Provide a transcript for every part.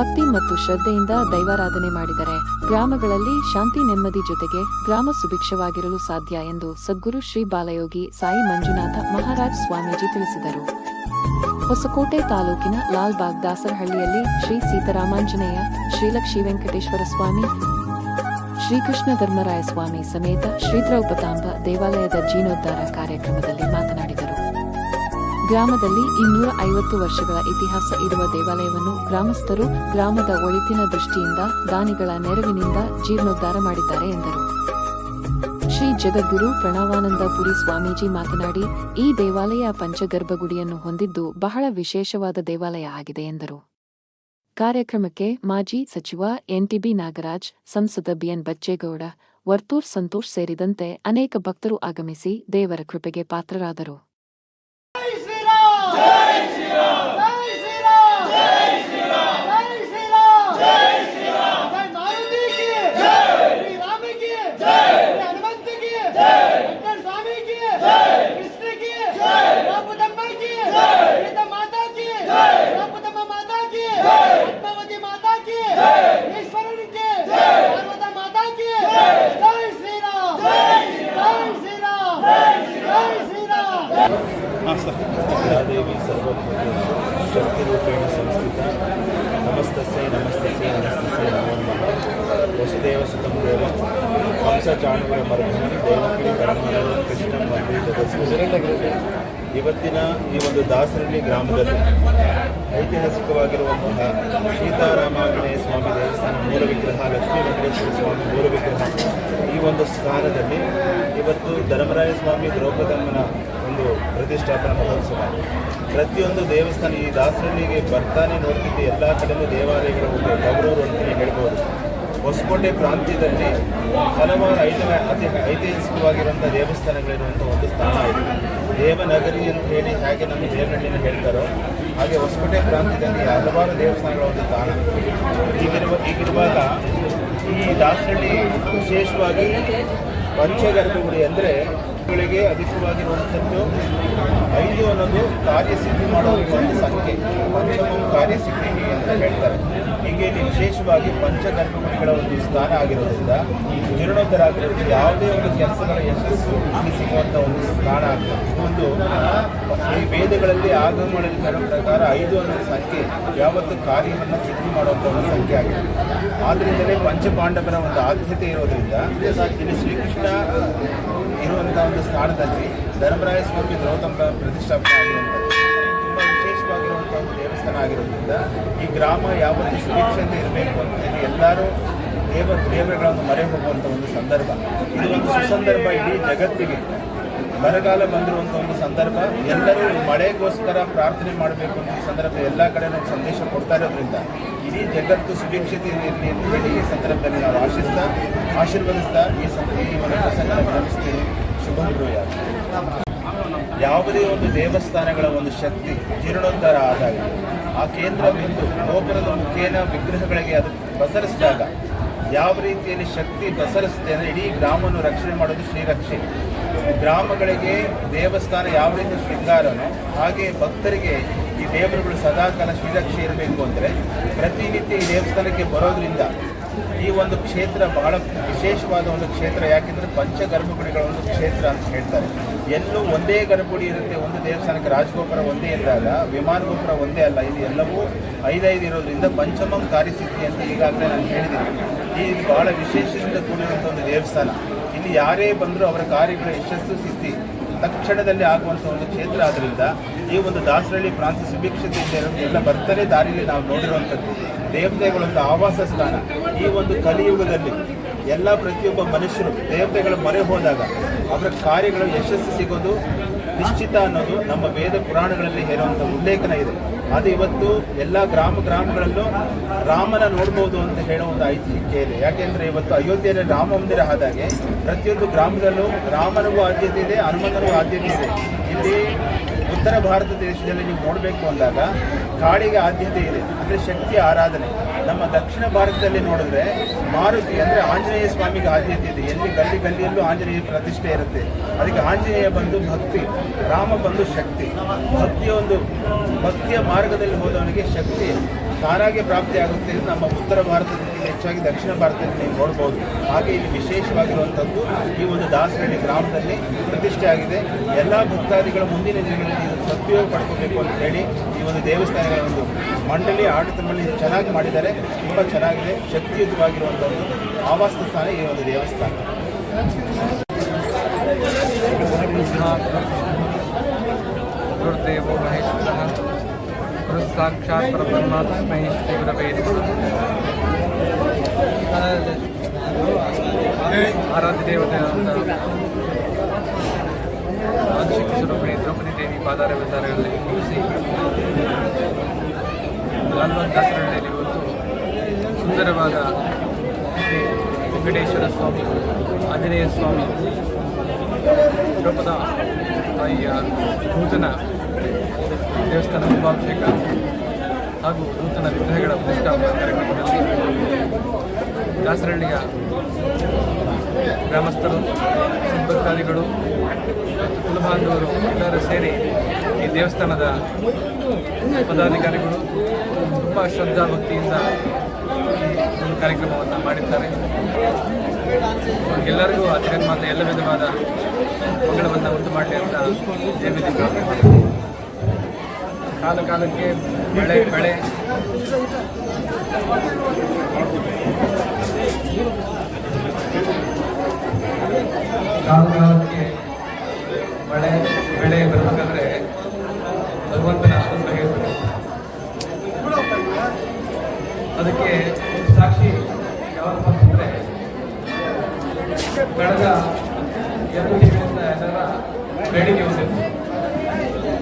ಭಕ್ತಿ ಮತ್ತು ಶ್ರದ್ಧೆಯಿಂದ ದೈವಾರಾಧನೆ ಮಾಡಿದರೆ ಗ್ರಾಮಗಳಲ್ಲಿ ಶಾಂತಿ ನೆಮ್ಮದಿ ಜೊತೆಗೆ ಗ್ರಾಮ ಸುಭಿಕ್ಷವಾಗಿರಲು ಸಾಧ್ಯ ಎಂದು ಸದ್ಗುರು ಶ್ರೀ ಬಾಲಯೋಗಿ ಸಾಯಿ ಮಂಜುನಾಥ ಮಹಾರಾಜ್ ಸ್ವಾಮೀಜಿ ತಿಳಿಸಿದರು. ಹೊಸಕೋಟೆ ತಾಲೂಕಿನ ಲಾಲ್ಬಾಗ್ ದಾಸರಹಳ್ಳಿಯಲ್ಲಿ ಶ್ರೀ ಸೀತಾರಾಮಾಂಜನೇಯ ಶ್ರೀಲಕ್ಷಿ ವೆಂಕಟೇಶ್ವರ ಸ್ವಾಮಿ ಶ್ರೀಕೃಷ್ಣ ಧರ್ಮರಾಯ ಸ್ವಾಮಿ ಸಮೇತ ಶ್ರೀ ದ್ರೌಪತಾಂಬ ದೇವಾಲಯದ ಜೀರ್ಣೋದ್ಧಾರ ಕಾರ್ಯಕ್ರಮದಲ್ಲಿ ಮಾತನಾಡಿದರು ಗ್ರಾಮದಲ್ಲಿ ಇನ್ನೂರ ಐವತ್ತು ವರ್ಷಗಳ ಇತಿಹಾಸ ಇರುವ ದೇವಾಲಯವನ್ನು ಗ್ರಾಮಸ್ಥರು ಗ್ರಾಮದ ಒಳಿತಿನ ದೃಷ್ಟಿಯಿಂದ, ದಾನಿಗಳ ನೆರವಿನಿಂದ ಜೀರ್ಣೋದ್ಧಾರ ಮಾಡಿದ್ದಾರೆ ಎಂದರು. ಶ್ರೀ ಜಗದ್ಗುರು ಪ್ರಣವಾನಂದ ಪುರಿ ಸ್ವಾಮೀಜಿ ಮಾತನಾಡಿ, ಈ ದೇವಾಲಯ ಪಂಚಗರ್ಭಗುಡಿಯನ್ನು ಹೊಂದಿದ್ದು ಬಹಳ ವಿಶೇಷವಾದ ದೇವಾಲಯ ಆಗಿದೆ ಎಂದರು. ಕಾರ್ಯಕ್ರಮಕ್ಕೆ ಮಾಜಿ ಸಚಿವ ಎನ್ಟಿಬಿ ನಾಗರಾಜ್, ಸಂಸದ ಬಿಎನ್ ಬಚ್ಚೇಗೌಡ, ವರ್ತೂರ್ ಸಂತೋಷ್ ಸೇರಿದಂತೆ ಅನೇಕ ಭಕ್ತರು ಆಗಮಿಸಿ ದೇವರ ಕೃಪೆಗೆ ಪಾತ್ರರಾದರು. ದೇವಿ ಸರ್ವೋತ್ಪತ್ತಿ ಶಕ್ತಿರೂಪೇಣ ಸಂಸ್ಕೃತ ನಮಸ್ತಸ್ಯೈ ನಮಸ್ತೆ ನಮಸ್ತಸ್ಯೈ ನಮೋ ನಮಃ ವಸುದೇವ ಸುತಂ ದೇವ ಹಂಸಚಾಣುಗಳ ಮರ್ಧನ ದೇವಕಿರಿ ಬ್ರಾಹ್ಮಣ ಕೃಷ್ಣ ಇವತ್ತಿನ ಈ ಒಂದು ದಾಸರಳ್ಳಿ ಗ್ರಾಮದಲ್ಲಿ ಐತಿಹಾಸಿಕವಾಗಿರುವಂತಹ ಸೀತಾರಾಮಾಂಜನೇಯ ಸ್ವಾಮಿ ದೇವಸ್ಥಾನ, ಮೂಲ ವಿಗ್ರಹ, ಲಕ್ಷ್ಮೀ ವೆಂಕಟೇಶ್ವರ ಸ್ವಾಮಿ ಮೂಲ ವಿಗ್ರಹ, ಈ ಒಂದು ಸ್ಥಾನದಲ್ಲಿ ಇವತ್ತು ಧರ್ಮರಾಯ ಸ್ವಾಮಿ ದ್ರೌಪದಮ್ಮನ ಒಂದು ಪ್ರತಿಷ್ಠಾಪನಾ ಮಹೋತ್ಸವ. ಪ್ರತಿಯೊಂದು ದೇವಸ್ಥಾನ ಈ ದಾಸರಳ್ಳಿಗೆ ಬರ್ತಾನೆ ನೋಡ್ತಿದ್ದೆ, ಎಲ್ಲ ಕಡೆಯೂ ದೇವಾಲಯಗಳು ಒಂದು ಗೌರವರು ಅಂತಲೇ ಹೇಳ್ಬೋದು. ಹೊಸಕೋಟೆ ಪ್ರಾಂತ್ಯದಲ್ಲಿ ಹಲವಾರು ಐತಿ ಅತಿ ಐತಿಹಾಸಿಕವಾಗಿರುವಂಥ ದೇವಸ್ಥಾನಗಳಿರುವಂಥ ಒಂದು ಸ್ಥಾನ ಇದೆ. ದೇವನಗರಿ ಅಂತ ಹೇಳಿ ಹೇಗೆ ನಮ್ಮ ದೇವನಹಳ್ಳಿನ ಹೇಳ್ತಾರೋ, ಹಾಗೆ ಹೊಸಕೋಟೆ ಪ್ರಾಂತ್ಯದಲ್ಲಿ ಹಲವಾರು ದೇವಸ್ಥಾನಗಳ ಒಂದು ಸ್ಥಾನ ಈಗಿರುವ, ಈಗಿರುವಾಗ ಈ ದಾಸರಳ್ಳಿ ವಿಶೇಷವಾಗಿ ಪಂಚಗರ್ಭಗುಡಿ ಅಂದರೆ ಗಳಿಗೆ ಅಧಿಕವಾಗಿರುವಂಥದ್ದು. ಐದು ಅನ್ನೋದು ಕಾರ್ಯಸಿದ್ಧಿ ಮಾಡುವಂಥ ಒಂದು ಸಂಖ್ಯೆ. ಪಂಚಮ ಕಾರ್ಯಸಿದ್ಧಿ ಅಂತ ಹೇಳ್ತಾರೆ. ಹೀಗೆ ವಿಶೇಷವಾಗಿ ವಿಶೇಷವಾಗಿ ಪಂಚಗರ್ಭಗುಡಿಗಳ ಒಂದು ಸ್ಥಾನ ಆಗಿರೋದ್ರಿಂದ ಜೀರ್ಣೋದ್ಧಾರ ಯಾವುದೇ ಒಂದು ಕೆಲಸಗಳ ಯಶಸ್ಸು ಇಲ್ಲಿ ಸಿಗುವಂಥ ಒಂದು ಸ್ಥಾನ ಆಗ್ತದೆ ಒಂದು, ಈ ವೇದಗಳಲ್ಲಿ ಆಗಮಗಳಲ್ಲಿ ಬರೋ ಪ್ರಕಾರ ಐದು ಅನ್ನೋ ಸಂಖ್ಯೆ ಯಾವತ್ತು ಕಾರ್ಯವನ್ನು ಸಿದ್ಧಿ ಮಾಡುವಂಥ ಒಂದು ಸಂಖ್ಯೆ ಆಗಿದೆ ಆದ್ದರಿಂದಲೇ ಪಂಚಪಾಂಡವರ ಒಂದು ಆದ್ಯತೆ ಇರೋದ್ರಿಂದ ಇಲ್ಲಿ ಶ್ರೀಕೃಷ್ಣ ಇರುವಂಥ ಒಂದು ಸ್ಥಾನದಲ್ಲಿ ಧರ್ಮರಾಯ ಸ್ವಾಮಿ ಗೌತಮ ಪ್ರತಿಷ್ಠಾಪನೆ ಆಗಿರುವಂಥದ್ದು. ಒಂದು ದೇವಸ್ಥಾನ ಆಗಿರೋದ್ರಿಂದ ಈ ಗ್ರಾಮ ಯಾವತ್ತೂ ಸುಭಿಕ್ಷತೆ ಇರಬೇಕು ಅಂತ ಎಲ್ಲರೂ ದೇವ ದೇವರುಗಳನ್ನು ಮರೆ ಹೋಗುವಂಥ ಒಂದು ಸಂದರ್ಭ. ಇದು ಒಂದು ಸುಸಂದರ್ಭ ಇಡೀ ಜಗತ್ತಿಗೆ. ಬರಗಾಲ ಬಂದಿರುವಂಥ ಒಂದು ಸಂದರ್ಭ. ಎಲ್ಲರೂ ಮಳೆಗೋಸ್ಕರ ಪ್ರಾರ್ಥನೆ ಮಾಡಬೇಕು ಅನ್ನೋ ಸಂದರ್ಭ ಎಲ್ಲ ಕಡೆ ನಾವು ಸಂದೇಶ ಕೊಡ್ತಾ ಇರೋದ್ರಿಂದ ಇಡೀ ಜಗತ್ತು ಸುಭಿಕ್ಷತೆಯಲ್ಲಿ ಇರಲಿ ಅಂತ ಹೇಳಿ ಈ ಸಂದರ್ಭದಲ್ಲಿ ನಾವು ಆಶಿಸ್ತಾ, ಆಶೀರ್ವದಿಸ್ತಾ ಈ ಸಂದರ್ಭ ಈ ಒಂದು ಪ್ರಸಂಗ ಗಮನಿಸ್ತೀನಿ ಶುಭ. ಯಾವುದೇ ಒಂದು ದೇವಸ್ಥಾನಗಳ ಒಂದು ಶಕ್ತಿ ಜೀರ್ಣೋದ್ಧಾರ ಆದಾಗ ಆ ಕೇಂದ್ರ ಬಿಂದು ಗೋಪುರದ ಮುಖೇನ ವಿಗ್ರಹಗಳಿಗೆ ಅದು ಪಸರಿಸಿದಾಗ ಯಾವ ರೀತಿಯಲ್ಲಿ ಶಕ್ತಿ ಬಸರಿಸುತ್ತೆ ಅಂದರೆ ಇಡೀ ಗ್ರಾಮವನ್ನು ರಕ್ಷಣೆ ಮಾಡೋದು ಶ್ರೀರಕ್ಷೆ ಗ್ರಾಮಗಳಿಗೆ ದೇವಸ್ಥಾನ ಯಾವ ರೀತಿ ಶೃಂಗಾರನೋ ಹಾಗೆ ಭಕ್ತರಿಗೆ ಈ ದೇವರುಗಳು ಸದಾಕಾಲ ಶ್ರೀರಕ್ಷೆ ಇರಬೇಕು ಅಂದರೆ ಪ್ರತಿನಿತ್ಯ ಈ ದೇವಸ್ಥಾನಕ್ಕೆ ಬರೋದ್ರಿಂದ ಈ ಒಂದು ಕ್ಷೇತ್ರ ಬಹಳ ವಿಶೇಷವಾದ ಒಂದು ಕ್ಷೇತ್ರ. ಯಾಕೆಂದರೆ ಪಂಚ ಗರ್ಭಗುಡಿಗಳ ಒಂದು ಕ್ಷೇತ್ರ ಅಂತ ಹೇಳ್ತಾರೆ. ಎಲ್ಲೂ ಒಂದೇ ಗರ್ಭಗುಡಿ ಇರುತ್ತೆ. ಒಂದು ದೇವಸ್ಥಾನಕ್ಕೆ ರಾಜಗೋಪುರ ಒಂದೇ ಇದ್ದಾಗ ವಿಮಾನ ಗೋಪುರ ಒಂದೇ ಅಲ್ಲ. ಇದು ಎಲ್ಲವೂ ಐದೈದು ಇರೋದ್ರಿಂದ ಪಂಚಮಂ ಕಾರ್ಯಸಿದ್ಧಿ ಅಂತ ಈಗಾಗಲೇ ನಾನು ಹೇಳಿದ್ದೀನಿ. ಈ ಬಹಳ ವಿಶೇಷದಿಂದ ಕೂಡಿರುವಂಥ ಒಂದು ದೇವಸ್ಥಾನ. ಇಲ್ಲಿ ಯಾರೇ ಬಂದರೂ ಅವರ ಕಾರ್ಯಗಳ ಯಶಸ್ಸು ಸಿದ್ಧಿ. ತಕ್ಷಣದಲ್ಲಿ ಆಗುವಂಥ ಒಂದು ಕ್ಷೇತ್ರ ಆದ್ದರಿಂದ ಈ ಒಂದು ದಾಸರಳ್ಳಿ ಪ್ರಾಂತ್ಯ ಸುಭಿಕ್ಷತೆಯಿಂದ ಎಲ್ಲ ಬರ್ತಲೇ ದಾರಿಯಲ್ಲಿ ನಾವು ನೋಡಿರುವಂಥದ್ದು. ದೇವತೆಗಳೊಂದು ಆವಾಸ ಸ್ಥಾನ. ಈ ಒಂದು ಕಲಿಯುಗದಲ್ಲಿ ಎಲ್ಲ ಪ್ರತಿಯೊಬ್ಬ ಮನುಷ್ಯರು ದೇವತೆಗಳ ಮೊರೆ ಹೋದಾಗ ಅವರ ಕಾರ್ಯಗಳು ಯಶಸ್ಸು ಸಿಗೋದು ನಿಶ್ಚಿತ ಅನ್ನೋದು ನಮ್ಮ ವೇದ ಪುರಾಣಗಳಲ್ಲಿ ಹೇಳುವಂಥ ಉಲ್ಲೇಖನ ಇದೆ. ಅದು ಇವತ್ತು ಎಲ್ಲ ಗ್ರಾಮ ಗ್ರಾಮಗಳಲ್ಲೂ ರಾಮನ ನೋಡ್ಬೋದು ಅಂತ ಹೇಳೋ ಒಂದು ಐತಿಹ್ಯ ಇದೆ. ಯಾಕೆಂದರೆ ಇವತ್ತು ಅಯೋಧ್ಯೆಯಲ್ಲಿ ರಾಮ ಮಂದಿರ ಆದಾಗೆ ಪ್ರತಿಯೊಂದು ಗ್ರಾಮದಲ್ಲೂ ರಾಮನಿಗೂ ಆದ್ಯತೆ ಇದೆ, ಹನುಮಂತನಿಗೂ ಆದ್ಯತೆ ಇದೆ. ಇಲ್ಲಿ ಉತ್ತರ ಭಾರತ ದೇಶದಲ್ಲಿ ನೀವು ನೋಡಬೇಕು ಅಂದಾಗ ಕಾಳಿಗೆ ಆದ್ಯತೆ ಇದೆ. ಅಂದರೆ ಶಕ್ತಿ ಆರಾಧನೆ. ನಮ್ಮ ದಕ್ಷಿಣ ಭಾರತದಲ್ಲಿ ನೋಡಿದ್ರೆ ಮಾರುತಿ ಅಂದರೆ ಆಂಜನೇಯ ಸ್ವಾಮಿಗೆ ಆದ್ಯತೆ ಇದೆ. ಎಲ್ಲಿ ಗಲ್ಲಿ ಗಲ್ಲಿಯಲ್ಲೂ ಆಂಜನೇಯ ಪ್ರತಿಷ್ಠೆ ಇರುತ್ತೆ. ಅದಕ್ಕೆ ಆಂಜನೇಯ ಬಂದು ಭಕ್ತಿ, ರಾಮ ಬಂದು ಶಕ್ತಿ. ಭಕ್ತಿಯ ಒಂದು ಭಕ್ತಿಯ ಮಾರ್ಗದಲ್ಲಿ ಹೋದವನಿಗೆ ಶಕ್ತಿ. ಕಾರಾಗೆ ಪ್ರಾಪ್ತಿಯಾಗುತ್ತೆ ನಮ್ಮ ಉತ್ತರ ಭಾರತದಲ್ಲಿ ಹೆಚ್ಚಾಗಿ ದಕ್ಷಿಣ ಭಾರತದಲ್ಲಿ ನೀವು ನೋಡ್ಬೋದು. ಹಾಗೆ ಇಲ್ಲಿ ವಿಶೇಷವಾಗಿರುವಂಥದ್ದು ಈ ಒಂದು ದಾಸರಳ್ಳಿ ಗ್ರಾಮದಲ್ಲಿ ಪ್ರತಿಷ್ಠೆ ಆಗಿದೆ. ಎಲ್ಲ ಭಕ್ತಾದಿಗಳ ಮುಂದಿನ ದಿನಗಳಲ್ಲಿ ಸದುಪಯೋಗ ಪಡ್ಕೋಬೇಕು ಅಂತ ಹೇಳಿ ಈ ಒಂದು ದೇವಸ್ಥಾನಗಳ ಒಂದು ಮಂಡಳಿ, ಆಡಳಿತ ಮಂಡಳಿ ಚೆನ್ನಾಗಿ ಮಾಡಿದ್ದಾರೆ. ತುಂಬ ಚೆನ್ನಾಗಿದೆ. ಶಕ್ತಿಯುತವಾಗಿರುವಂಥದ್ದು ಆವಾಸ ಸ್ಥಾನ ಈ ಒಂದು ದೇವಸ್ಥಾನ. ಮಹೇಶ್ವರ సాక్షాత్ పరబ్రహ్మాత్మై శ్రీ గురవే ఆరాధ్య దేవత ಆಂಶಿಕ ಸ್ವರೂಪಿಣಿ ದ್ರೌಪದಿ ದೇವಿ ಪಾದಾರ ವಿಧಾನಗಳಲ್ಲಿ ಕೂರಿಸಿ ಲಾಲ್ಬಾಗ್ ದಾಸರಳ್ಳಿಯಲ್ಲಿ ಇವತ್ತು ಸುಂದರವಾದ ವೆಂಕಟೇಶ್ವರ ಸ್ವಾಮಿ ಆಂಜನೇಯ ಸ್ವಾಮಿ ದ್ರೌಪದ ತಾಯಿಯ ನೂತನ ದೇವಸ್ಥಾನ ಕುಂಭಾಭಿಷೇಕ ಹಾಗೂ ನೂತನ ವಿಗ್ರಹಗಳ ಪ್ರತಿಷ್ಠಾಪನಾ ಕಾರ್ಯಕ್ರಮದಲ್ಲಿ ದಾಸರಹಳ್ಳಿಯ ಗ್ರಾಮಸ್ಥರು ಭಕ್ತಾದಿಗಳು ಕುಲಬಾಂಧವರು ಎಲ್ಲರೂ ಸೇರಿ ಈ ದೇವಸ್ಥಾನದ ಪದಾಧಿಕಾರಿಗಳು ತುಂಬ ಶ್ರದ್ಧಾ ಭಕ್ತಿಯಿಂದ ಒಂದು ಕಾರ್ಯಕ್ರಮವನ್ನು ಮಾಡಿದ್ದಾರೆ. ಎಲ್ಲರಿಗೂ ಆ ಜಗನ್ಮಾತೆ ಎಲ್ಲ ವಿಧವಾದ ಮಂಗಳವನ್ನು ಉಂಟು ಮಾಡಲಿ ಅಂತ ದೇವಿದೆ ಪ್ರಾರ್ಥನೆ ಕಾಲ ಕಾಲಕ್ಕೆ ಬೆಳೆ ಬೆಳೆ. ಕಾಲ ಕಾಲಕ್ಕೆ ಮಳೆ ಬೆಳೆ ಬರಬೇಕಾದ್ರೆ ಭಗವಂತನ ಅನುಗ್ರಹ ಹೇಳ್ತಾರೆ. ಅದಕ್ಕೆ ಸಾಕ್ಷಿ ಯಾವಪ್ಪ ಅಂತಂದ್ರೆ ಕಳೆದ ಎರಡು ತಿಂಗಳಿಂದ ಎಲ್ಲರ ಬೇಡಿಕೆ ಹೊಂದಿತ್ತು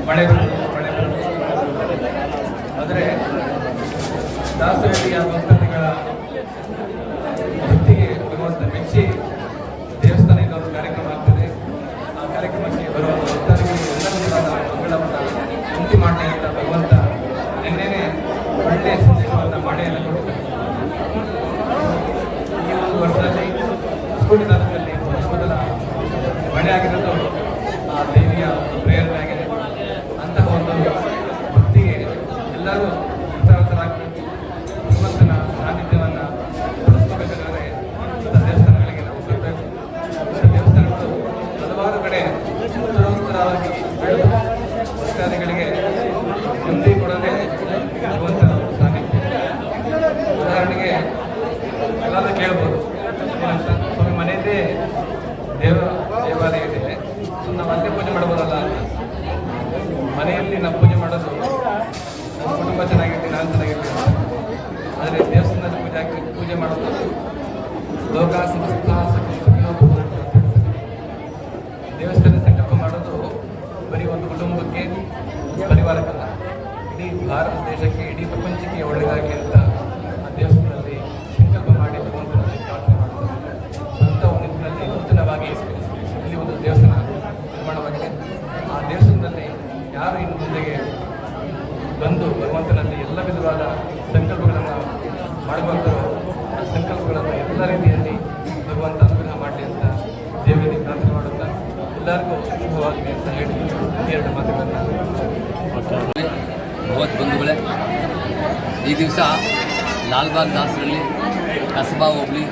ಮಳೆ ಬರಬೇಕು ಆದರೆ ದಾಸರಳ್ಳಿಯ ಭಕ್ತಾದಿಗಳ ಭಕ್ತಿಗೆ ಭಗವಂತ ಮೆಚ್ಚಿ ದೇವಸ್ಥಾನ ಒಂದು ಕಾರ್ಯಕ್ರಮ ಆಗ್ತದೆ. ಆ ಕಾರ್ಯಕ್ರಮಕ್ಕೆ ಬರುವ ಭಕ್ತರಿಗೆ ಎಲ್ಲ ವಿಧವಾದ ಮಂಗಳವನ್ನು ಉಂಟು ಮಾಡಲಿ ಅಂತ ಭಗವಂತ ನಿನ್ನೆ ಒಳ್ಳೆಯ ಸಂದೇಶವನ್ನು ಮಳೆಯನ್ನು ಕೊಟ್ಟಿದ್ದಾರೆ. ಈ ಒಂದು ವರ್ಷದಲ್ಲಿ ಸ್ಫೂರ್ತಿ ತಾಲೂಕಲ್ಲಿ ಮೊದಲ ಮಳೆ ಆಗಿರೋದು ಆ ದೇವಿಯ ಒಂದು ಪ್ರೇರಣೆ ಆಗಿದೆ ಅಂತಹ ಒಂದು ಭಕ್ತಿಗೆ ಎಲ್ಲರೂ ಕೃತಜ್ಞರಾಗಬೇಕು ಭಗವಂತನ ಸಾನ್ನಿಧ್ಯವನ್ನು ಉಳಿಸ್ಕೋಬೇಕಾದ್ರೆ ಇಂಥ ದೇವಸ್ಥಾನಗಳಿಗೆ ನಾವು ಬರಬೇಕು ಇಂಥ ದೇವಸ್ಥಾನಗಳು ಹಲವಾರು ಕಡೆ ಉತ್ತರೋತ್ತರವಾಗಿ ಬೆಳೆದು ಭಕ್ತಾದಿಗಳಿಗೆ ನೆಮ್ಮದಿ ಕೊಡೋದೇ ಭಗವಂತನ ಒಂದು ಸಾನ್ನಿಧ್ಯ ಉದಾಹರಣೆಗೆ ಎಲ್ಲಾದ್ರೂ ಕೇಳ್ಬೋದು ಏನಂತ ಮನೆಯದೇ ದೇವ, ದೇವಾಲಯ ಇದೆ. ಸೊ ನಾವು ಅಲ್ಲೇ ಪೂಜೆ ಮಾಡ್ಬೋದಲ್ಲ ಮನೆಯಲ್ಲಿ ನಾವು ಪೂಜೆ ಮಾಡೋದು ನಮ್ಮ ಕುಟುಂಬ ಚೆನ್ನಾಗಿರ್ತೀನಿ ನಾನು ಚೆನ್ನಾಗಿರ್ತೀನಿ ಆದರೆ ದೇವಸ್ಥಾನದಲ್ಲಿ ಪೂಜೆ ಹಾಕಿ, ಪೂಜೆ ಮಾಡೋದು ಲೋಕ. ದೇವಸ್ಥಾನ ಸಂಕಲ್ಪ ಮಾಡೋದು ಬರೀ ಒಂದು ಕುಟುಂಬಕ್ಕೆ ಪರಿವಾರಕ್ಕಲ್ಲ. ಇಡೀ ಭಾರತ ದೇಶಕ್ಕೆ, ಇಡೀ ಪ್ರಪಂಚಕ್ಕೆ ಒಳ್ಳೆಯದಾಗಿ ಅಂತ ಆ ದೇವಸ್ಥಾನದಲ್ಲಿ ಸಂಕಲ್ಪ ಮಾಡಿ ಭಗವಂತನಲ್ಲಿ ಪ್ರಾರ್ಥನೆ ಮಾಡ್ತಾರೆ ಅಂತ ಒಂದು ನಿಟ್ಟಿನಲ್ಲಿ ನೂತನವಾಗಿ ಇಲ್ಲಿ ಒಂದು ದೇವಸ್ಥಾನ ನಿರ್ಮಾಣವಾಗಿದೆ ಆ ದೇವಸ್ಥಾನದಲ್ಲಿ ಯಾರು ಇನ್ನು ಮುಂದೆಗೆ ಬಂದು ಭಗವಂತನಲ್ಲಿ ಎಲ್ಲ ವಿಧವಾದ ಸಂಕಲ್ಪಗಳನ್ನು ಮಾಡುವಂಥರು ಆ ಸಂಕಲ್ಪಗಳನ್ನು ಎಲ್ಲ ರೀತಿಯಲ್ಲಿ ಭಗವಂತ ಅನುಗ್ರಹ ಮಾಡಲಿ ಅಂತ ದೇವರಿಗೆ ಪ್ರಾರ್ಥನೆ ಮಾಡುತ್ತಾ ಎಲ್ಲರಿಗೂ ಶುಭವಾಗಲಿ ಅಂತ ಹೇಳಿ ಈ ಎರಡು ಮಾತುಗಳನ್ನು ಭಗವತ್ ಬಂಧುಗಳೇ ದಿವಸ ಲಾಲ್ಬಾಗ್ ದಾಸರಳ್ಳಿ, ಕಸಬಾ ಹೋಬಳಿ,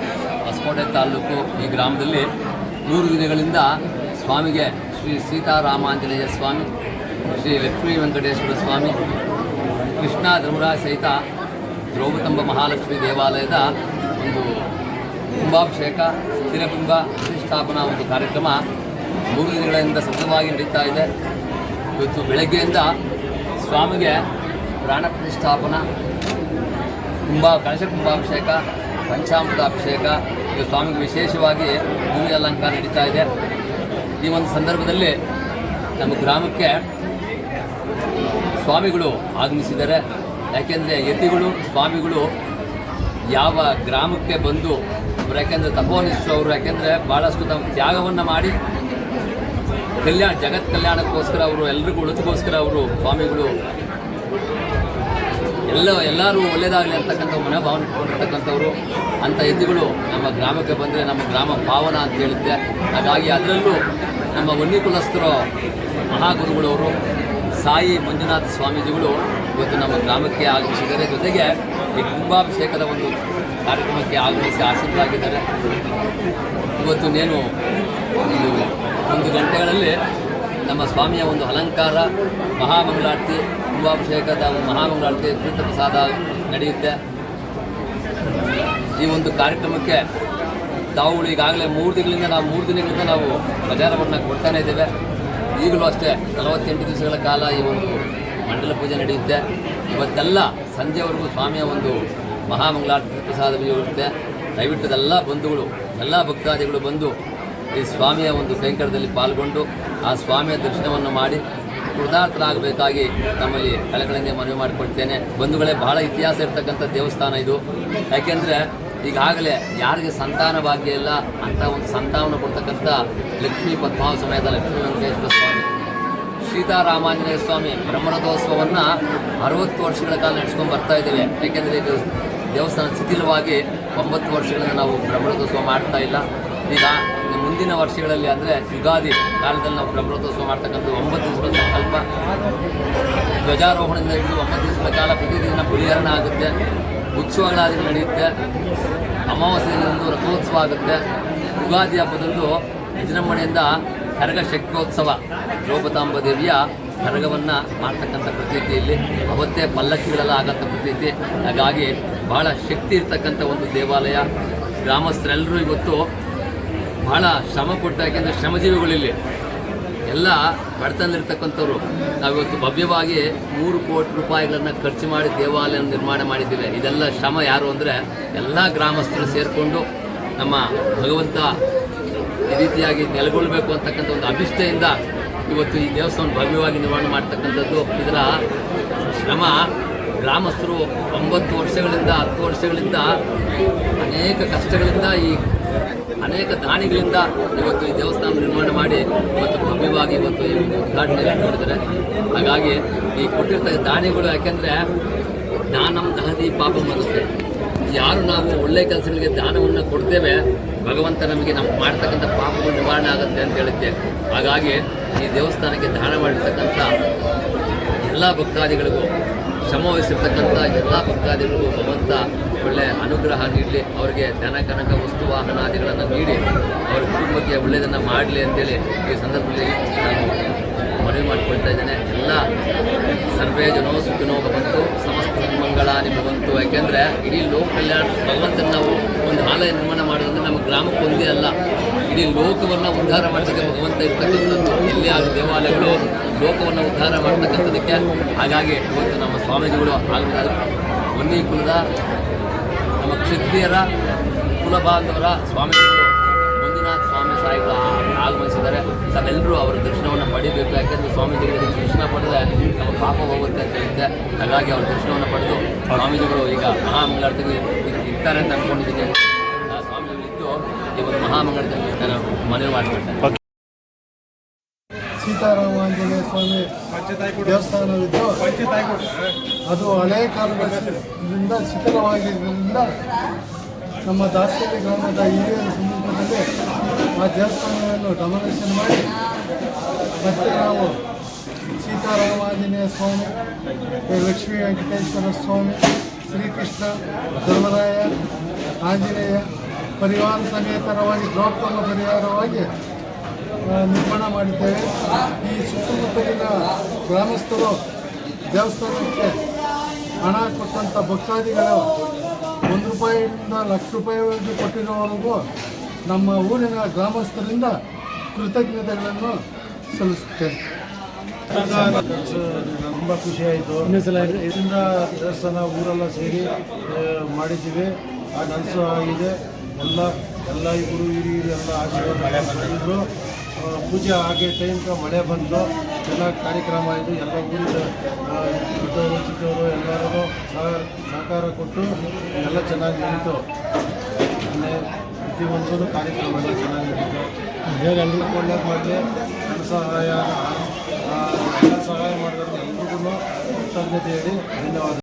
ಹೊಸಕೋಟೆ ತಾಲೂಕು ಈ ಗ್ರಾಮದಲ್ಲಿ ನೂರು ದಿನಗಳಿಂದ ಸ್ವಾಮಿಗೆ ಶ್ರೀ ಸೀತಾರಾಮಾಂಜನೇಯ ಸ್ವಾಮಿ, ಶ್ರೀ ಲಕ್ಷ್ಮೀ ವೆಂಕಟೇಶ್ವರ ಸ್ವಾಮಿ, ಕೃಷ್ಣ ಧರ್ಮರಾಜ ಸಹಿತ ದ್ರೌಪತಂಬ ಮಹಾಲಕ್ಷ್ಮಿ ದೇವಾಲಯದ ಒಂದು ಕುಂಭಾಭಿಷೇಕ ಸ್ಥಿರಬಿಂಬ ಪ್ರತಿಷ್ಠಾಪನಾ ಒಂದು ಕಾರ್ಯಕ್ರಮ ಮೂರು ದಿನಗಳಿಂದ ಸತತವಾಗಿ ನಡೀತಾ ಇದೆ. ಇವತ್ತು ಬೆಳಗ್ಗೆಯಿಂದ ಸ್ವಾಮಿಗೆ ಪ್ರಾಣ ಪ್ರತಿಷ್ಠಾಪನಾ ಕುಂಭ ಕಳಶ ಕುಂಭಾಭಿಷೇಕ, ಪಂಚಾಮೃತ ಅಭಿಷೇಕ, ಇದು ಸ್ವಾಮಿಗೆ ವಿಶೇಷವಾಗಿ ಭೂಮಿ ಅಲಂಕಾರ ನಡೀತಾ ಇದೆ. ಈ ಒಂದು ಸಂದರ್ಭದಲ್ಲಿ ನಮ್ಮ ಗ್ರಾಮಕ್ಕೆ ಸ್ವಾಮಿಗಳು ಆಗಮಿಸಿದ್ದಾರೆ. ಯಾಕೆಂದರೆ ಯತಿಗಳು, ಸ್ವಾಮಿಗಳು ಯಾವ ಗ್ರಾಮಕ್ಕೆ ಬಂದು ಅವ್ರು ಯಾಕೆಂದರೆ ತಪೋನಿಷ್ಠರು ಅವರು ಯಾಕೆಂದರೆ ಭಾಳಷ್ಟು ತಮ್ಮ ತ್ಯಾಗವನ್ನು ಮಾಡಿ ಕಲ್ಯಾಣ ಜಗತ್ ಕಲ್ಯಾಣಕ್ಕೋಸ್ಕರ ಅವರು ಎಲ್ರಿಗೂ ಉಳಿತಕ್ಕೋಸ್ಕರ ಅವರು ಸ್ವಾಮಿಗಳು ಎಲ್ಲ ಎಲ್ಲರೂ ಒಳ್ಳೆಯದಾಗಲಿ ಅಂತಕ್ಕಂಥ ಮನೋಭಾವನೆ ಇಟ್ಕೊಂಡಿರ್ತಕ್ಕಂಥವ್ರು ಅಂಥ ಎದ್ದುಗಳು ನಮ್ಮ ಗ್ರಾಮಕ್ಕೆ ಬಂದರೆ ನಮ್ಮ ಗ್ರಾಮ ಪಾವನ ಅಂತ ಹೇಳುತ್ತೆ. ಹಾಗಾಗಿ ಅದರಲ್ಲೂ ನಮ್ಮ ವನ್ನಿ ಕುಲಸ್ಥರು ಮಹಾಗುರುಗಳವರು, ಸಾಯಿ ಮಂಜುನಾಥ ಸ್ವಾಮೀಜಿಗಳು ಇವತ್ತು ನಮ್ಮ ಗ್ರಾಮಕ್ಕೆ ಆಗಮಿಸಿದ್ದಾರೆ. ಜೊತೆಗೆ ಈ ಕುಂಭಾಭಿಷೇಕದ ಒಂದು ಕಾರ್ಯಕ್ರಮಕ್ಕೆ ಆಗಮಿಸಿ ಆಸೀನರಾಗಿದ್ದಾರೆ. ಇವತ್ತು ನೇನು ಒಂದು ಒಂದು ಗಂಟೆಗಳಲ್ಲಿ ನಮ್ಮ ಸ್ವಾಮಿಯ ಒಂದು ಅಲಂಕಾರ, ಮಹಾಮಂಗಳಾರತಿ ಕುಂಭಾಭಿಷೇಕದ ಮಹಾಮಂಗಳಾರತಿ ತೀರ್ಥ ಪ್ರಸಾದ ನಡೆಯುತ್ತೆ. ಈ ಒಂದು ಕಾರ್ಯಕ್ರಮಕ್ಕೆ ತಾವು ಈಗಾಗಲೇ ಮೂರು ದಿನಗಳಿಂದ ನಾವು ಮೂರು ದಿನಗಳಿಂದ ನಾವು ಪ್ರಚಾರವನ್ನು ಕೊಡ್ತಾನೆ ಇದ್ದೇವೆ. ಈಗಲೂ ಅಷ್ಟೇ ನಲವತ್ತೆಂಟು ದಿವಸಗಳ ಕಾಲ ಈ ಒಂದು ಮಂಡಲ ಪೂಜೆ ನಡೆಯುತ್ತೆ. ಇವತ್ತೆಲ್ಲ ಸಂಜೆವರೆಗೂ ಸ್ವಾಮಿಯ ಒಂದು ಮಹಾಮಂಗಳಾರತಿ ಪ್ರಸಾದ ಇರುತ್ತೆ ದಯವಿಟ್ಟು ಎಲ್ಲ ಬಂಧುಗಳು, ಎಲ್ಲ ಭಕ್ತಾದಿಗಳು ಬಂದು ಈ ಸ್ವಾಮಿಯ ಒಂದು ಕೈಂಕರ್ಯದಲ್ಲಿ ಪಾಲ್ಗೊಂಡು ಆ ಸ್ವಾಮಿಯ ದರ್ಶನವನ್ನು ಮಾಡಿ ಕೃತಾರ್ಥರಾಗಬೇಕಾಗಿ ನಮ್ಮಲ್ಲಿ ಕಳಕಳಿಂದ ಮನವಿ ಮಾಡಿಕೊಡ್ತೇನೆ ಬಂಧುಗಳೇ, ಬಹಳ ಇತಿಹಾಸ ಇರತಕ್ಕಂಥ ದೇವಸ್ಥಾನ ಇದು. ಯಾಕೆಂದರೆ, ಈಗಾಗಲೇ ಯಾರಿಗೆ ಸಂತಾನ ಭಾಗ್ಯ ಇಲ್ಲ, ಅಂತ ಒಂದು ಸಂತಾನ ಕೊಡ್ತಕ್ಕಂಥ ಲಕ್ಷ್ಮೀ ಪದ್ಮಾವ ಸಮಯದ ಲಕ್ಷ್ಮೀ ವೆಂಕಟೇಶ್ವರ ಸ್ವಾಮಿ. ಸೀತಾರಾಮಾಂಜನೇಯ ಸ್ವಾಮಿ ಬ್ರಹ್ಮರಥೋತ್ಸವವನ್ನು ಅರವತ್ತು ವರ್ಷಗಳ ಕಾಲ ನಡೆಸ್ಕೊಂಡು ಬರ್ತಾ ಇದ್ದೇವೆ. ಯಾಕೆಂದರೆ ಇದು ದೇವಸ್ಥಾನ ಶಿಥಿಲವಾಗಿ ಒಂಬತ್ತು ವರ್ಷಗಳಿಂದ ನಾವು ಬ್ರಹ್ಮರಥೋತ್ಸವ ಮಾಡ್ತಾ ಇಲ್ಲ. ಈಗ ಮುಂದಿನ ವರ್ಷಗಳಲ್ಲಿ ಅಂದರೆ ಯುಗಾದಿ ಕಾಲದಲ್ಲಿ ನಾವು ಬ್ರಹ್ಮರಥೋತ್ಸವ ಮಾಡ್ತಕ್ಕಂಥ ಒಂಬತ್ತು ದಿವಸಗಳ ಸಂಕಲ್ಪ. ಧ್ವಜಾರೋಹಣದಿಂದ ಹಿಡಿದು ಒಂಬತ್ತು ದಿವಸಗಳ ಕಾಲ ಪ್ರತಿದಿನ ಬಲಿಹರಣ ಆಗುತ್ತೆ. ಉತ್ಸವಗಳಾದಿ ನಡೆಯುತ್ತೆ. ಅಮಾವಾಸ್ಯ ದಿನದಂದು ರಥೋತ್ಸವ ಆಗುತ್ತೆ. ಯುಗಾದಿ ಹಬ್ಬದಂದು ವಿಜೃಂಭಣೆಯಿಂದ ಕರಗ ಶಕ್ರೋತ್ಸವ ದ್ರೌಪದಾಂಬ ದೇವಿಯ ಕರಗವನ್ನು ಮಾಡ್ತಕ್ಕಂಥ ಪ್ರತೀತಿಯಲ್ಲಿ ಅವತ್ತೇ ಪಲ್ಲಕ್ಕಿಗಳೆಲ್ಲ ಆಗಂಥ ಪ್ರತೀತಿ. ಹಾಗಾಗಿ ಬಹಳ ಶಕ್ತಿ ಇರ್ತಕ್ಕಂಥ ಒಂದು ದೇವಾಲಯ. ಗ್ರಾಮಸ್ಥರೆಲ್ಲರೂ ಇವತ್ತು ಬಹಳ ಶ್ರಮ ಕೊಟ್ಟು ಯಾಕೆಂದರೆ ಶ್ರಮಜೀವಿಗಳಿಲ್ಲಿ ಎಲ್ಲ ಬಡತನದಲ್ಲಿರ್ತಕ್ಕಂಥವ್ರು, ನಾವಿವತ್ತು ಭವ್ಯವಾಗಿ ಮೂರು ಕೋಟಿ ರೂಪಾಯಿಗಳನ್ನು ಖರ್ಚು ಮಾಡಿ ದೇವಾಲಯ ನಿರ್ಮಾಣ ಮಾಡಿದ್ದೇವೆ. ಇದೆಲ್ಲ ಶ್ರಮ ಯಾರು ಅಂದರೆ ಎಲ್ಲ ಗ್ರಾಮಸ್ಥರು ಸೇರಿಕೊಂಡು ನಮ್ಮ ಭಗವಂತ ಈ ರೀತಿಯಾಗಿ ನೆಲೆಗೊಳ್ಳಬೇಕು ಅಂತಕ್ಕಂಥ ಒಂದು ಅಭಿಷ್ಟೆಯಿಂದ ಇವತ್ತು ಈ ದೇವಸ್ಥಾನ ಭವ್ಯವಾಗಿ ನಿರ್ಮಾಣ ಮಾಡ್ತಕ್ಕಂಥದ್ದು. ಇದರ ಶ್ರಮ ಗ್ರಾಮಸ್ಥರು ಒಂಬತ್ತು ವರ್ಷಗಳಿಂದ, ಹತ್ತು ವರ್ಷಗಳಿಂದ ಅನೇಕ ಕಷ್ಟಗಳಿಂದ ಈ ಅನೇಕ ದಾನಿಗಳಿಂದ ಇವತ್ತು ಈ ದೇವಸ್ಥಾನ ನಿರ್ಮಾಣ ಮಾಡಿ ಇವತ್ತು ಭವ್ಯವಾಗಿ ಇವತ್ತು ಈ ಉದ್ಘಾಟನೆ ಮಾಡಿದ್ದಾರೆ. ಹಾಗಾಗಿ ಈ ಕೊಟ್ಟಿರ್ತಕ್ಕ ದಾನಿಗಳು ಯಾಕೆಂದರೆ ದಾನಂ ದಹದಿ ಪಾಪ ಮಾಡುತ್ತೆ. ಯಾರು ನಾವು ಒಳ್ಳೆ ಕೆಲಸಗಳಿಗೆ ದಾನವನ್ನು ಕೊಡ್ತೇವೆ, ಭಗವಂತ ನಮಗೆ ನಮ್ಮ ಮಾಡ್ತಕ್ಕಂಥ ಪಾಪಗಳು ನಿವಾರಣೆ ಆಗುತ್ತೆ ಅಂತ ಹೇಳುತ್ತೆ ಹಾಗಾಗಿ ಈ ದೇವಸ್ಥಾನಕ್ಕೆ ದಾನ ಮಾಡಿರ್ತಕ್ಕಂಥ ಎಲ್ಲ ಭಕ್ತಾದಿಗಳಿಗೂ ಶ್ರಮವಹಿಸಿರ್ತಕ್ಕಂಥ ಎಲ್ಲ ಭಕ್ತಾದಿಗಳಿಗೂ ಭಗವಂತ ಒಳ್ಳೆಯ ಅನುಗ್ರಹ ನೀಡಲಿ, ಅವರಿಗೆ ಧನ, ಕನಕ, ವಸ್ತು ವಾಹನಾದಿಗಳನ್ನು ನೀಡಿ, ಅವರ ಕುಟುಂಬಕ್ಕೆ ಒಳ್ಳೆಯದನ್ನು ಮಾಡಲಿ ಅಂತೇಳಿ ಈ ಸಂದರ್ಭದಲ್ಲಿ ನಾನು ಮನವಿ ಮಾಡಿಕೊಳ್ತಾ ಇದ್ದೇನೆ. ಎಲ್ಲ ಸರ್ವೇ ಜನೋ ಸುಖಿನೋ ಭವಂತು, ಸಮಸ್ತ ಮಂಗಳಾನಿ ಭವಂತು ಯಾಕೆಂದರೆ ಇಡೀ ಲೋಕ ಕಲ್ಯಾಣ ಭಗವಂತನ ನಾವು ಒಂದು ಆಲಯ ನಿರ್ಮಾಣ ಮಾಡೋದಂದರೆ ನಮ್ಮ ಗ್ರಾಮಕ್ಕೆ ಒಂದೇ ಅಲ್ಲ, ಇಡೀ ಲೋಕವನ್ನು ಉದ್ಧಾರ ಮಾಡ್ತಕ್ಕೆ ಭಗವಂತ ಇರ್ತಕ್ಕಂಥದ್ದು ಇಲ್ಲಿ ಆ ದೇವಾಲಯಗಳು, ಲೋಕವನ್ನು ಉದ್ಧಾರ ಮಾಡ್ತಕ್ಕಂಥದ್ದಕ್ಕೆ. ಹಾಗಾಗಿ ಇವತ್ತು ನಮ್ಮ ಸ್ವಾಮೀಜಿಗಳು ಆಗ ಒಂದೇ ಕುಲದ ನಮ್ಮ ಕ್ಷತ್ರಿಯರ ಕುಲಬಾಂಧವರ ಸ್ವಾಮಿಗಳು ಮಂಜುನಾಥ ಸ್ವಾಮಿ ಸಾಯಿಗಳು ಆಗಮಿಸಿದ್ದಾರೆ. ತಾವೆಲ್ಲರೂ ಅವರ ದರ್ಶನವನ್ನು ಪಡಿಬೇಕು. ಯಾಕೆಂದರೆ ಸ್ವಾಮೀಜಿಗಳಿಗೆ ದರ್ಶನ ಪಡೆದ್ರೆ ನಮ್ಮ ಪಾಪ ಹೋಗುತ್ತೆ ಅಂತ ಹೇಳುತ್ತೆ ಹಾಗಾಗಿ ಅವರ ದರ್ಶನವನ್ನು ಪಡೆದು ಸ್ವಾಮೀಜಿಗಳು ಈಗ ಮಹಾಮಂಗಳಾರತಿಗೆ ಇರ್- ಇರ್ತಾರೆ ಅಂತ ಅಂದ್ಕೊಂಡಿದ್ದೀನಿ ಆ ಸ್ವಾಮೀಜಿಗಳು ಇದ್ದು ಈ ಒಂದು ಮನವಿ ಮಾಡಿಕೊಳ್ತೇನೆ ಸೀತಾರಾಮಾಂಜನೇಯ ಸ್ವಾಮಿ ದೇವಸ್ಥಾನವಿದ್ದು ಅದು ಹಳೆ ಕಾಲದಿಂದ ಶಿಥಿಲವಾಗಿದ್ದರಿಂದ ನಮ್ಮ ದಾಸರಿ ಗ್ರಾಮದ ಹಿರಿಯರ ಸಮ್ಮುಖದಲ್ಲಿ ಆ ದೇವಸ್ಥಾನವನ್ನು ಡಮನೇಷನ್ ಮಾಡಿ ಮತ್ತೆ ನಾವು ಸೀತಾರಾಮಾಂಜನೇಯ ಸ್ವಾಮಿ ಲಕ್ಷ್ಮೀ ವೆಂಕಟೇಶ್ವರ ಸ್ವಾಮಿ ಶ್ರೀಕೃಷ್ಣ ಧರ್ಮರಾಯ ಆಂಜನೇಯ ಪರಿವಾರ ಸಮೇತರವಾಗಿ ದ್ರೋಪದ ಪರಿವಾರವಾಗಿ ಆ, ನಿರ್ಮಾಣ ಮಾಡಿದ್ದೇವೆ. ಈ ಸುತ್ತಮುತ್ತಲಿನ ಗ್ರಾಮಸ್ಥರು ದೇವಸ್ಥಾನಕ್ಕೆ ಹಣ ಕೊಟ್ಟಂಥ ಭಕ್ತಾದಿಗಳು ಒಂದು ರೂಪಾಯಿಯಿಂದ ಲಕ್ಷ ರೂಪಾಯಿವರೆಗೂ ಕೊಟ್ಟಿರೋವರೆಗೂ ನಮ್ಮ ಊರಿನ ಗ್ರಾಮಸ್ಥರಿಂದ ಕೃತಜ್ಞತೆಗಳನ್ನು ಸಲ್ಲಿಸುತ್ತೇನೆ. ತುಂಬ ಖುಷಿ ಆಯಿತು. ಇದರಿಂದ ದೇವಸ್ಥಾನ ಊರೆಲ್ಲ ಸೇರಿ ಮಾಡಿದ್ದೀವಿ. ಆ ನನಸು ಆಗಿದೆ. ಎಲ್ಲ ಎಲ್ಲ ಇಬ್ಬರು ಗುರು ಹಿರಿಯರು ಎಲ್ಲ ಆಶೀರ್ವಾದ ಮಾಡಿದ್ರು. ಪೂಜೆ ಆಗಿ ಟೈಮ್ಗೆ ಮಳೆ ಬಂದು ಎಲ್ಲ ಕಾರ್ಯಕ್ರಮ ಆಯಿತು ಎಲ್ಲ ಊರಿನ ದೊಡ್ಡವರು ಚಿಕ್ಕವರು ಎಲ್ಲರೂ ಸಹ ಸಹಕಾರ ಕೊಟ್ಟು ಎಲ್ಲ ಚೆನ್ನಾಗಿ ನಡೀತು. ಆಮೇಲೆ ಪ್ರತಿಯೊಂದು ಕಾರ್ಯಕ್ರಮ ಎಲ್ಲ ಚೆನ್ನಾಗಿ ನಡೀತು. ಎಲ್ಲರಿಗೂ ಒಳ್ಳೇದು ಮಾಡಲಿ ನನ್ನ ಸಹಾಯ ಸಹಾಯ ಮಾಡಿದ್ರೆ ಎಲ್ರಿಗೂ ಕೃತಜ್ಞತೆ ಹೇಳಿ ಧನ್ಯವಾದ